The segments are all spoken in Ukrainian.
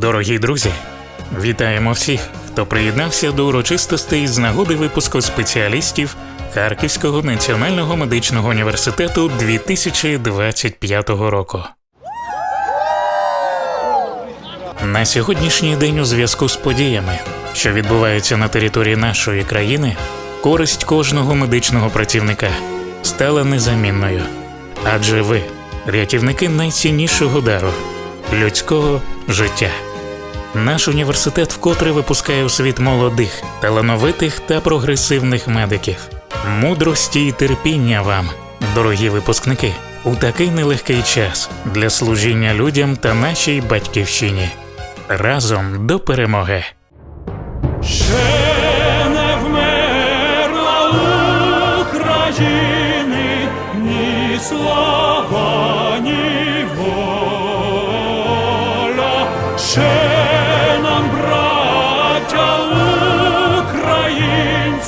Дорогі друзі, вітаємо всіх, хто приєднався до урочистостей з нагоди випуску спеціалістів Харківського національного медичного університету 2025 року. На сьогоднішній день у зв'язку з подіями, що відбуваються на території нашої країни, користь кожного медичного працівника стала незамінною. Адже ви рятівники найціннішого дару людського життя. Наш університет вкотре випускає у світ молодих, талановитих та прогресивних медиків. Мудрості і терпіння вам, дорогі випускники, у такий нелегкий час для служіння людям та нашій батьківщині. Разом до перемоги! Ще не вмерла України ні слава,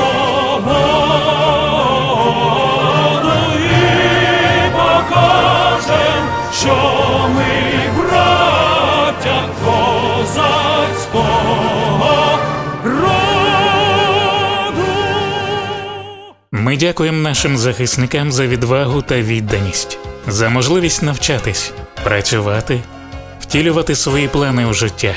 свободу що ми браття козацького роду. Ми дякуємо нашим захисникам за відвагу та відданість, за можливість навчатись, працювати, втілювати свої плани у життя.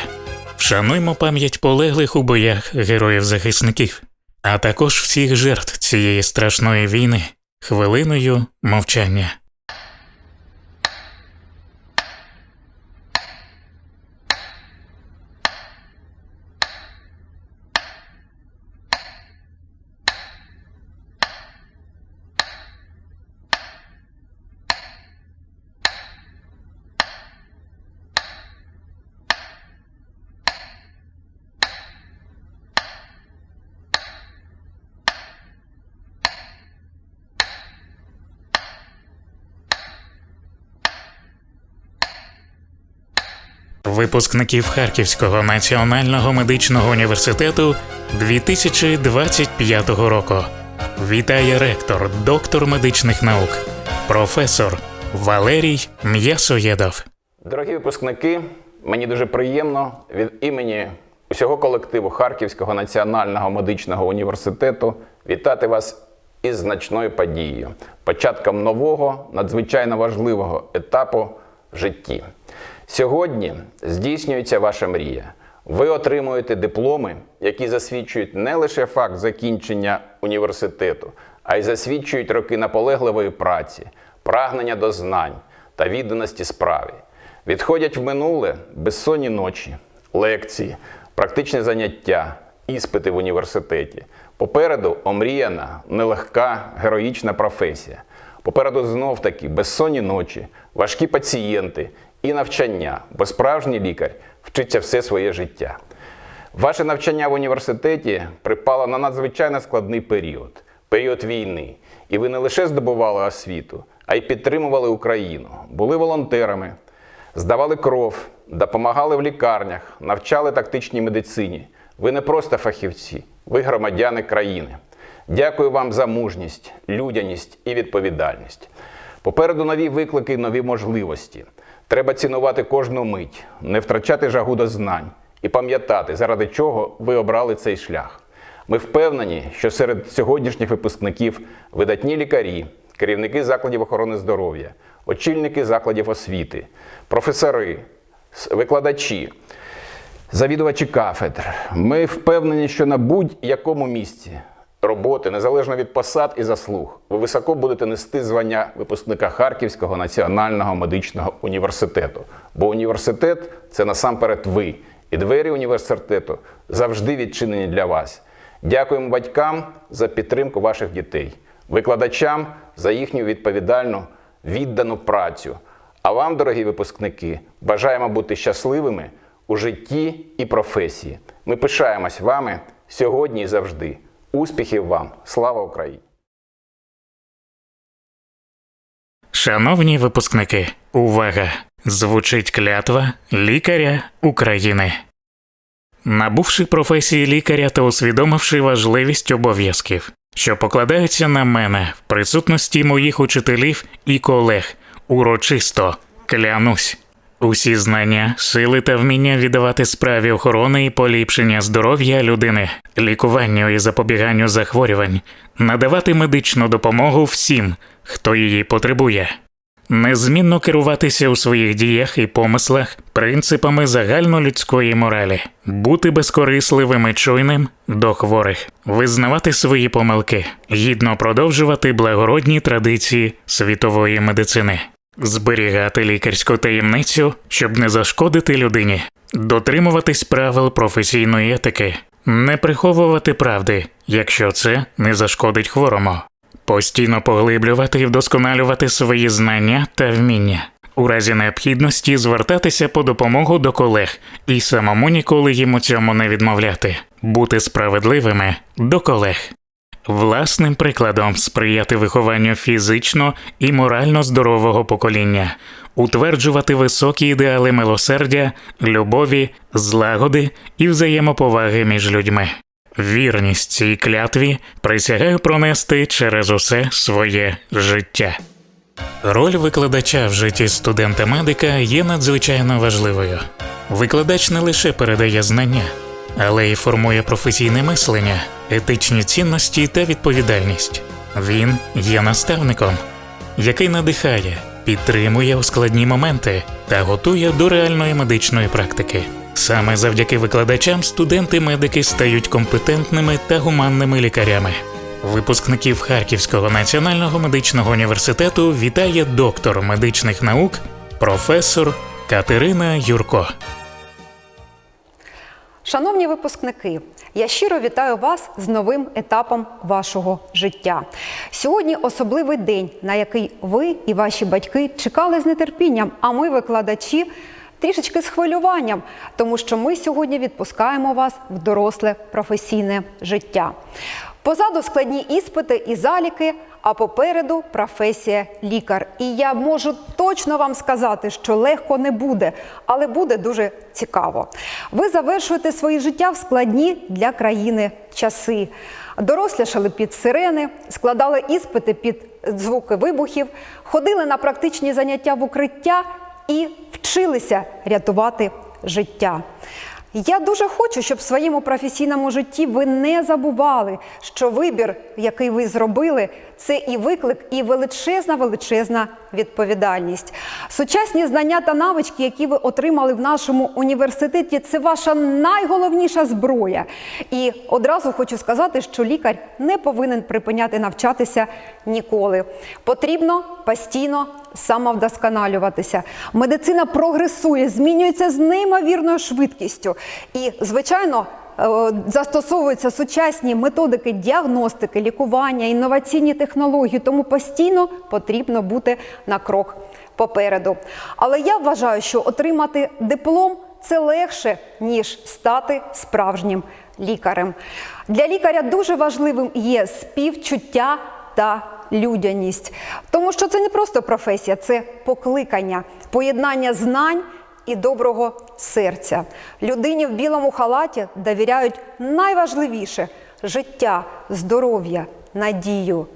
Вшануймо пам'ять полеглих у боях героїв-захисників, а також всіх жертв цієї страшної війни хвилиною мовчання. Випускників Харківського національного медичного університету 2025 року. Вітає ректор, доктор медичних наук, професор Валерій М'ясоєдов. Дорогі випускники, мені дуже приємно від імені усього колективу Харківського національного медичного університету вітати вас із значною подією, початком нового, надзвичайно важливого етапу в житті. Сьогодні здійснюється ваша мрія. Ви отримуєте дипломи, які засвідчують не лише факт закінчення університету, а й засвідчують роки наполегливої праці, прагнення до знань та відданості справі. Відходять в минуле безсонні ночі, лекції, практичні заняття, іспити в університеті. Попереду омріяна, нелегка, героїчна професія. Попереду знов таки безсонні ночі, важкі пацієнти і навчання, бо справжній лікар вчиться все своє життя. Ваше навчання в університеті припало на надзвичайно складний період період війни. І ви не лише здобували освіту, а й підтримували Україну, були волонтерами, здавали кров, допомагали в лікарнях, навчали тактичній медицині. Ви не просто фахівці, ви громадяни країни. Дякую вам за мужність, людяність і відповідальність. Попереду нові виклики, нові можливості. Треба цінувати кожну мить, не втрачати жагу до знань і пам'ятати, заради чого ви обрали цей шлях. Ми впевнені, що серед сьогоднішніх випускників видатні лікарі, керівники закладів охорони здоров'я, очільники закладів освіти, професори, викладачі, завідувачі кафедр. Ми впевнені, що на будь-якому місці роботи, незалежно від посад і заслуг, ви високо будете нести звання випускника Харківського національного медичного університету. Бо університет це насамперед ви, і двері університету завжди відчинені для вас. Дякуємо батькам за підтримку ваших дітей, викладачам за їхню відповідальну, віддану працю. А вам, дорогі випускники, бажаємо бути щасливими у житті і професії. Ми пишаємось вами сьогодні і завжди. Успіхів вам! Слава Україні! Шановні випускники, увага! Звучить клятва лікаря України. Набувши професії лікаря та усвідомивши важливість обов'язків, що покладаються на мене в присутності моїх учителів і колег, урочисто клянусь. Усі знання, сили та вміння віддавати справі охорони і поліпшення здоров'я людини, лікуванню і запобіганню захворювань, надавати медичну допомогу всім, хто її потребує. Незмінно керуватися у своїх діях і помислах принципами загальнолюдської моралі, бути безкорисливим і чуйним до хворих, визнавати свої помилки, гідно продовжувати благородні традиції світової медицини, зберігати лікарську таємницю, щоб не зашкодити людині, дотримуватись правил професійної етики, не приховувати правди, якщо це не зашкодить хворому. Постійно поглиблювати і вдосконалювати свої знання та вміння. У разі необхідності звертатися по допомогу до колег і самому ніколи їм у цьому не відмовляти, бути справедливими до колег. Власним прикладом сприяти вихованню фізично і морально здорового покоління, утверджувати високі ідеали милосердя, любові, злагоди і взаємоповаги між людьми. Вірність цій клятві присягаю пронести через усе своє життя. Роль викладача в житті студента-медика є надзвичайно важливою. Викладач не лише передає знання, але й формує професійне мислення, етичні цінності та відповідальність. Він є наставником, який надихає, підтримує у складні моменти та готує до реальної медичної практики. Саме завдяки викладачам студенти-медики стають компетентними та гуманними лікарями. Випускників Харківського національного медичного університету вітає доктор медичних наук, професор Катерина Юрко. Шановні випускники, я щиро вітаю вас з новим етапом вашого життя. Сьогодні особливий день, на який ви і ваші батьки чекали з нетерпінням, а ми, викладачі, трішечки з хвилюванням, тому що ми сьогодні відпускаємо вас в доросле професійне життя. Позаду складні іспити і заліки, а попереду професія лікар. І я можу точно вам сказати, що легко не буде, але буде дуже цікаво. Ви завершуєте своє життя в складні для країни часи. Дорослішали під сирени, складали іспити під звуки вибухів, ходили на практичні заняття в укриття і вчилися рятувати життя. Я дуже хочу, щоб в своєму професійному житті ви не забували, що вибір, який ви зробили, це і виклик, і величезна, величезна відповідальність. Сучасні знання та навички, які ви отримали в нашому університеті, це ваша найголовніша зброя. І одразу хочу сказати, що лікар не повинен припиняти навчатися ніколи. Потрібно постійно самовдосконалюватися. Медицина прогресує, змінюється з неймовірною швидкістю. І, звичайно, застосовуються сучасні методики діагностики, лікування, інноваційні технології, тому постійно потрібно бути на крок попереду. Але я вважаю, що отримати диплом це легше, ніж стати справжнім лікарем. Для лікаря дуже важливим є співчуття та людяність, тому що це не просто професія, це покликання, поєднання знань і доброго серця. Людині в білому халаті довіряють найважливіше життя, здоров'я, надію.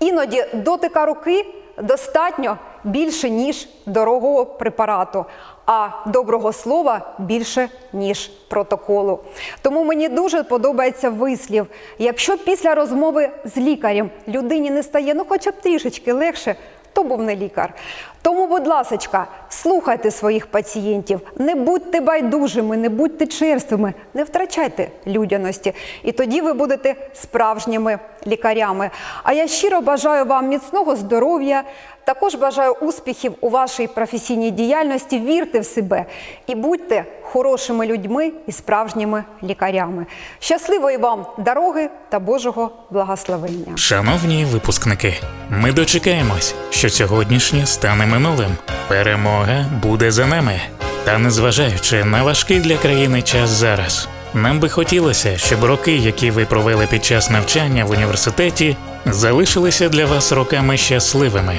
Іноді дотика руки достатньо більше, ніж дорогого препарату, а доброго слова більше, ніж протоколу. Тому мені дуже подобається вислів: якщо після розмови з лікарем людині не стає ну хоча б трішечки легше, хто був не лікар. Тому, будь ласочка, слухайте своїх пацієнтів, не будьте байдужими, не будьте черствими, не втрачайте людяності. І тоді ви будете справжніми лікарями. А я щиро бажаю вам міцного здоров'я. Також бажаю успіхів у вашій професійній діяльності. Вірте в себе і будьте хорошими людьми і справжніми лікарями. Щасливої вам дороги та Божого благословення! Шановні випускники, ми дочекаємось, що сьогоднішнє стане минулим. Перемога буде за нами. Та незважаючи на важкий для країни час зараз, нам би хотілося, щоб роки, які ви провели під час навчання в університеті, залишилися для вас роками щасливими,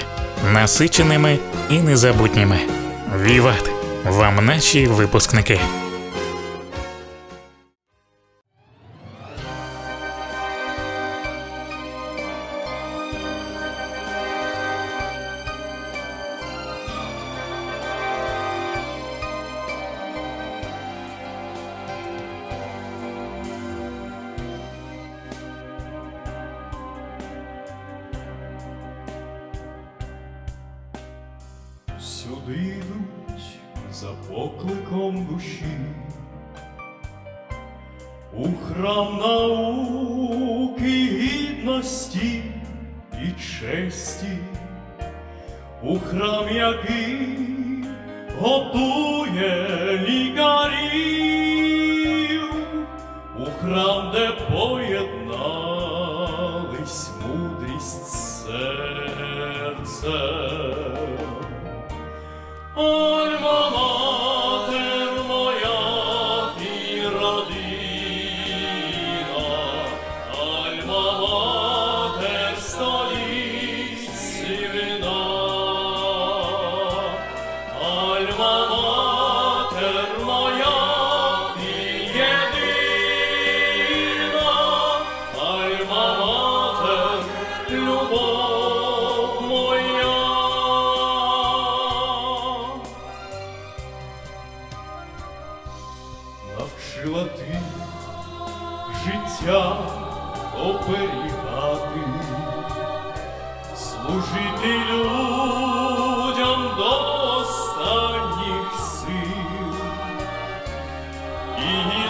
насиченими і незабутніми. Віват! Вам наші випускники! Сюди йдуть за покликом душі, у храм науки, гідності і честі, у храм, який готує лікарів, у храм, де поєднались мудрість з і